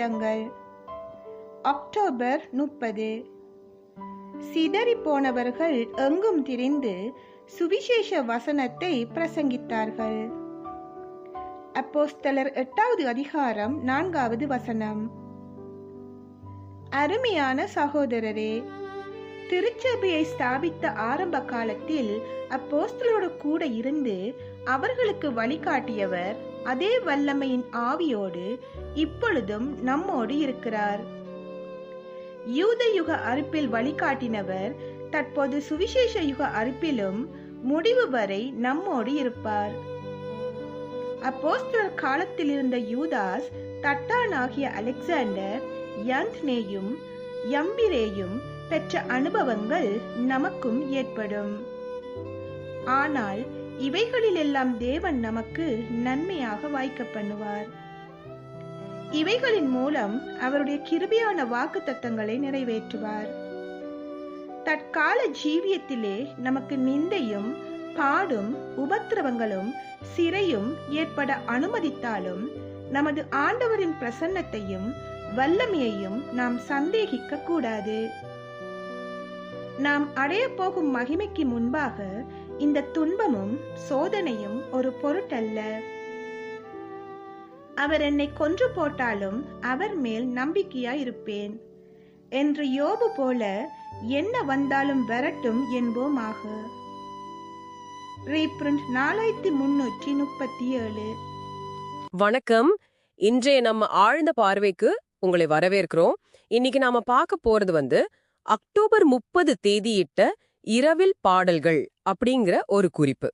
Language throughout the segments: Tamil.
கடிதங்கள் அக்டோபர் முப்பது. சிதறி போனவர்கள் எங்கும் திரிந்து சுவிசேஷ வசனத்தை பிரசங்கித்தார்கள். அப்போஸ்தலர் எட்டாவது அதிகாரம் நான்காவது வசனம். அருமையான சகோதரரே திருச்சபையை ஸ்தாபித்த ஆரம்ப காலத்தில் அப்போஸ்தலரோடு கூட இருந்து அவர்களுக்கு வழிகாட்டியவர் அதே வல்லமையின் ஆவியோடு இப்பொழுதும் நம்மோடு இருக்கிறார். யூத யுக அறுப்பில் வழிகாட்டினவர் தற்போது சுவிசேஷ யுக அறுப்பிலும் முடிவு வரை நம்மோடு இருப்பார். அப்போஸ்தலர் காலத்தில் இருந்த யூதாஸ் தட்டானாகிய அலெக்சாண்டர் யந்த்னேயும் யம்பிரேயும் பெற்ற அனுபவங்கள் நமக்கும் ஏற்படும். ஆனால் இவைகளிலெல்லாம் தேவன் நமக்கு நன்மையாக வாய்க்க பண்ணுவார். இவைகளின் மூலம் அவருடைய கிருபியான வாக்கு தத்தங்களை நிறைவேற்றுவார். தற்கால ஜீவியத்திலே நமக்கு நிந்தையும் பாடும் உபத்திரவங்களும் சிறையும் ஏற்பட அனுமதித்தாலும் நமது ஆண்டவரின் பிரசன்னத்தையும் வல்லமையையும் நாம் சந்தேகிக்க கூடாது. நாம் அடைய போகும் மகிமைக்கு முன்பாக இந்த துன்பமும் சோதனையும் ஒரு பொருட்டல்ல. அவர் என்னை கொன்று போட்டாலும் அவர் மேல் நம்பிக்கையாயிருப்பேன். என்று யோபு போல என்ன வந்தாலும் வரட்டும் என்போமாக. ரீப்ரிண்ட் நாலாயிரத்தி முன்னூற்றி முப்பத்தி ஏழு வணக்கம். இன்றைய நம்ம ஆழ்ந்த பார்வைக்கு உங்களை வரவேற்கிறோம். இன்னைக்கு நாம பார்க்க போறது வந்து அக்டோபர் முப்பது தேதியிட்ட இரவில் பாடல்கள் அப்படிங்கிற ஒரு குறிப்பு.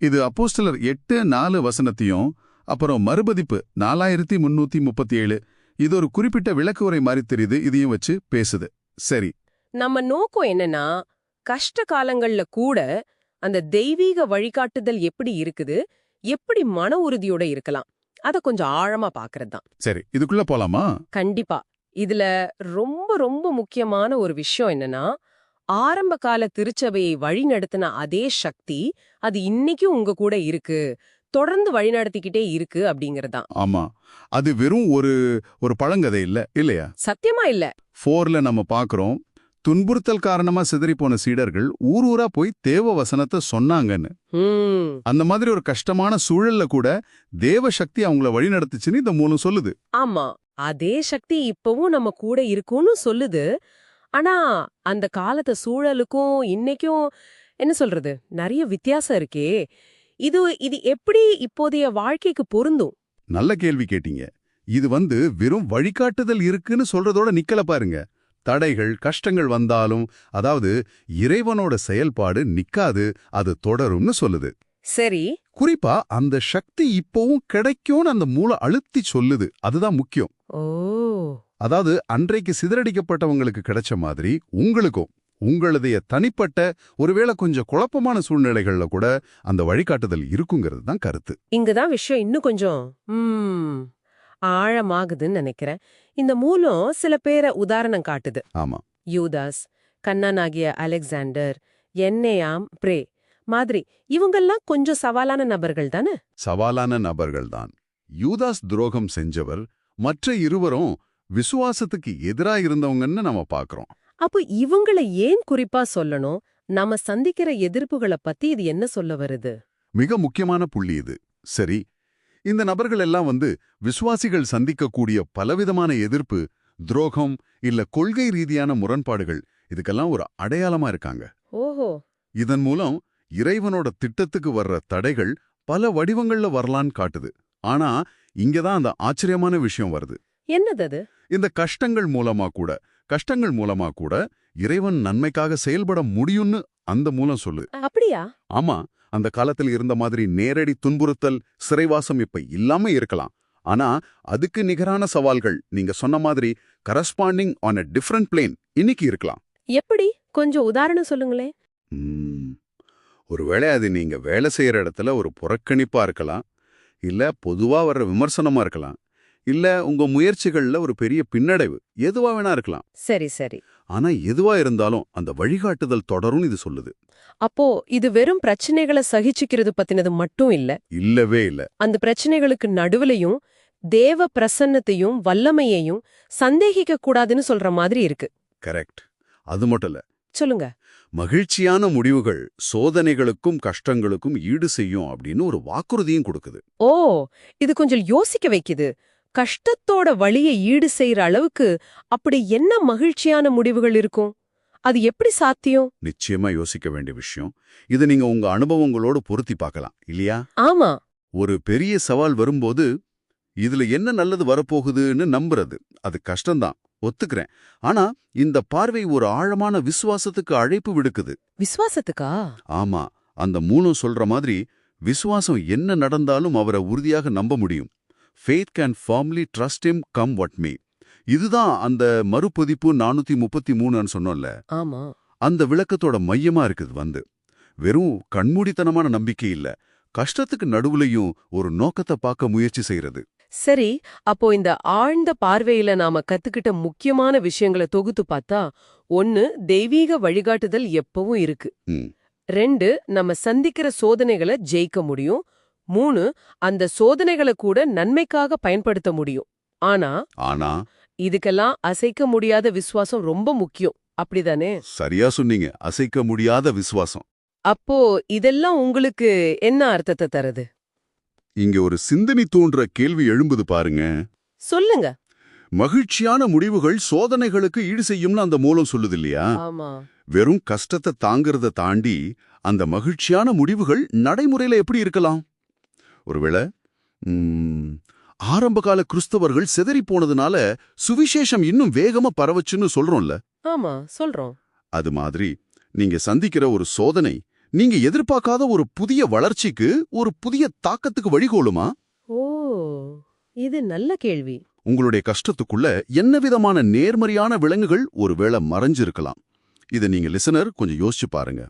இது அப்போஸ்தலர் எட்டு நாலு வசனத்தையும் அப்புறம் மறுபதிப்பு நாலாயிரத்தி முன்னூத்தி முப்பத்தி ஏழு இது ஒரு குறிப்பிட்ட விளக்கு உரை மாதிரி தெரியுது இதையும் வச்சு பேசுது. சரி. நம்ம நோக்கம் என்னன்னா கஷ்ட காலங்கள்ல கூட அந்த தெய்வீக வழிகாட்டுதல் எப்படி இருக்குது எப்படி மன உறுதியோட இருக்கலாம் அத கொஞ்சம் ஆழமா பாக்குறது தான் சரி இதுக்குள்ள போலாமா? கண்டிப்பா. இதுல ரொம்ப ரொம்ப முக்கியமான ஒரு விஷயம் என்னன்னா ஆரம்ப கால திருச்சபையை வழிநடத்தின அதே சக்தி அது இன்னைக்கும் உங்க கூட இருக்கு. தொடர்ந்து வழிநடத்திக்கிட்டே இருக்கு அப்படிங்கறதுதான் ஆமா. அது வெறும் ஒரு ஒரு பழங்கதை இல்ல இல்லையா? சத்தியமா இல்ல. ஃபோர்ல நம்ம பாக்குறோம் துன்புறுத்தல் காரணமா சிதறிப்போன சீடர்கள் ஊர் ஊரா போய் தேவ வசனத்தை சொன்னாங்கன்னு. அந்த மாதிரி ஒரு கஷ்டமான சூழல்ல கூட தேவ சக்தி அவங்கள வழிநடத்துச்சுன்னு இந்த மூலம் சொல்லுது. ஆமா. அதே சக்தி இப்பவும் நம்ம கூட இருக்கும்னு சொல்லுது. ஆனா அந்த காலத்து சூழலுக்கும் இன்னைக்கும் என்ன சொல்றது? நிறைய வித்தியாசம் இருக்கே. இது இது எப்படி இப்போதைய வாழ்க்கைக்கு பொருந்தும்? நல்ல கேள்வி கேட்டீங்க. இது வந்து வெறும் வழிகாட்டுதல் இருக்குன்னு சொல்றதோட நிக்கல பாருங்க. தடைகள் கஷ்டங்கள் வந்தாலும் அதாவது இறைவனோட செயல்பாடு நிக்காது அது தொடரும்னு சொல்லுது. சரி. குறிப்பா அந்த சக்தி இப்பவும் கிடைக்கும்னு அந்த மூளை அழுத்தி சொல்லுது. அதுதான் முக்கியம். ஓ. அதாவது அன்றைக்கு சிதறடிக்கப்பட்டவங்களுக்கு கிடைச்ச மாதிரி உங்களுக்கும் உங்களுடைய தனிப்பட்ட ஒருவேளை கொஞ்சம் குழப்பமான சூழ்நிலைகள்ல கூட அந்த வழிகாட்டுதல் இருக்குங்கிறது தான் கருத்து. இங்கதான் விஷயம் இன்னும் கொஞ்சம் ஆழமாகுதுன்னு நினைக்கிறேன். இந்த மூலம் சில பேரை உதாரணம் காட்டுது. ஆமா. யூதாஸ் கண்ணனாகிய அலெக்சாண்டர் என்னேயாம் பிரே மாதிரி இவங்கெல்லாம் கொஞ்சம் சவாலான நபர்கள் தானே? சவாலான நபர்கள்தான். யூதாஸ் துரோகம் செஞ்சவர் மற்ற இருவரும் விசுவாசத்துக்கு எதிரா இருந்தவங்கன்னு நம்ம பார்க்கறோம் அப்போ இவங்களை ஏன் குறிப்பா சொல்லணும்? நாம சந்திக்கிற எதிர்ப்புகளை பத்தி இது என்ன சொல்ல வருது? மிக முக்கியமான புள்ளி இது. சரி இந்த நபர்கள் எல்லாம் வந்து விசுவாசிகள் சந்திக்கக்கூடிய பலவிதமான எதிர்ப்பு துரோகம் இல்ல கொள்கை ரீதியான முரண்பாடுகள் இதுக்கெல்லாம் ஒரு அடையாளமா இருக்காங்க. ஓஹோ. இதன் மூலம் இறைவனோட திட்டத்துக்கு வர்ற தடைகள் பல வடிவங்கள்ல வரலான்னு காட்டுது. ஆனா இங்கதான் அந்த ஆச்சரியமான விஷயம் வருது. என்னது இந்த கஷ்டங்கள் மூலமா கூட கஷ்டங்கள் மூலமா கூட இறைவன் நன்மைக்காக செயல்பட முடியும்னு அந்த மூலம் சொல்லு. அப்படியா? ஆமா அந்த காலத்துல இருந்த மாதிரி நேரடி துன்புறுத்தல் சிறைவாசம் இப்ப இல்லாம இருக்கலாம். ஆனா அதுக்கு நிகரான சவால்கள் நீங்க சொன்ன மாதிரி corresponding on a different plane இன்னைக்கு இருக்கலாம். எப்படி? கொஞ்சம் உதாரணம் சொல்லுங்களேன். ஒருவேளை அது நீங்க வேலை செய்யற இடத்துல ஒரு புறக்கணிப்பா இருக்கலாம் இல்ல பொதுவா வர்ற விமர்சனமா இருக்கலாம் இல்ல உங்க முயற்சிகள்ல ஒரு பெரிய பின்னடைவு எதுவா வேணா இருக்கலாம். சரி சரி. ஆனா எதுவா இருந்தாலும் அந்த வழிகாட்டுதல் தொடரும் இது சொல்லுது. அப்போ இது வெறும் பிரச்சனைகளை சகிச்சுக்கிறது பத்தினது மட்டும் இல்ல? இல்லவே இல்ல. அந்த பிரச்சனைகளுக்கு நடுவுலயும் தேவ பிரசன்னத்தையும் வல்லமையையும் சந்தேகிக்க கூடாதுன்னு சொல்ற மாதிரி இருக்கு. கரெக்ட். அது மட்டும் இல்ல. சொல்லுங்க. மகிழ்ச்சியான முடிவுகள் சோதனைகளுக்கும் கஷ்டங்களுக்கும் ஈடு செய்யும் அப்படின்னு ஒரு வாக்குறுதியும் கொடுக்குது. ஓ இது கொஞ்சம் யோசிக்க வைக்குது. கஷ்டத்தோட வழியை ஈடு செய்யற அளவுக்கு அப்படி என்ன மகிழ்ச்சியான முடிவுகள் இருக்கும்? அது எப்படி சாத்தியம்? நிச்சயமா யோசிக்க வேண்டிய விஷயம். இதை நீங்க உங்க அனுபவங்களோடு பொருத்தி பார்க்கலாம் இல்லையா? ஆமா. ஒரு பெரிய சவால் வரும்போது இதுல என்ன நல்லது வரப்போகுதுன்னு நம்புறது. அது கஷ்டம்தான். ஒத்துக்கிறேன். ஆனா இந்த பார்வை ஒரு ஆழமான விசுவாசத்துக்கு அழைப்பு விடுக்குது. விசுவாசத்துக்கா? ஆமா அந்த மூணும் சொல்ற மாதிரி விசுவாசம் என்ன நடந்தாலும் அவரை உறுதியாக நம்ப முடியும். Faith can formally trust him come what me இதுதான் அந்த மறுபதிப்பு நானூத்தி முப்பத்தி மூணுன்னு சொன்னோம்ல. ஆமா. அந்த விளக்கத்தோட மையமா இருக்குது வந்து. வெறும் கண்மூடித்தனமான நம்பிக்கை இல்ல கஷ்டத்துக்கு நடுவுலையும் ஒரு நோக்கத்தை பார்க்க முயற்சி செய்யறது சரி அப்போ இந்த ஆழ்ந்த பார்வையில நாம கத்துக்கிட்ட முக்கியமான விஷயங்களை தொகுத்து பார்த்தா ஒன்னு தெய்வீக வழிகாட்டுதல் எப்பவும் இருக்கு. ரெண்டு நம்ம சந்திக்கிற சோதனைகளை ஜெயிக்க முடியும். மூணு அந்த சோதனைகளை கூட நன்மைக்காக பயன்படுத்த முடியும். ஆனா ஆனா? இதுக்கெல்லாம் அசைக்க முடியாத விசுவாசம் ரொம்ப முக்கியம். அப்படிதானே? சரியா சொன்னீங்க. அசைக்க முடியாத விசுவாசம். அப்போ இதெல்லாம் உங்களுக்கு என்ன அர்த்தத்தை தருது? இங்க ஒரு சிந்தனை தூண்டுற கேள்வி எழும்புது பாருங்க. சொல்லுங்க. மகிழ்ச்சியான முடிவுகள் சோதனைகளுக்கு ஈடு செய்யும்னு அந்த மூலம் சொல்லுது இல்லையா? வெறும் கஷ்டத்தை தாங்கிறத தாண்டி அந்த மகிழ்ச்சியான முடிவுகள் நடைமுறையில எப்படி இருக்கலாம்? ஒருவேளை ம், ஆரம்பகால கிறிஸ்தவர்கள் சிதறி போனதுனால சுவிசேஷம் இன்னும் வேகமா பரவச்சுன்னு சொல்றோம்ல. ஆமா சொல்றோம். அது மாதிரி நீங்க சந்திக்கிற ஒரு சோதனை நீங்க எதிர்பார்க்காத ஒரு புதிய வளர்ச்சிக்கு ஒரு புதிய தாக்கத்துக்கு வழிகோலுமா? ஓ இது நல்ல கேள்வி. உங்களுடைய கஷ்டத்துக்குள்ள என்ன விதமான நேர்மறையான விலங்குகள் ஒருவேளை மறைஞ்சிருக்கலாம். இதை நீங்க லிசனர் கொஞ்சம் யோசிச்சு பாருங்க.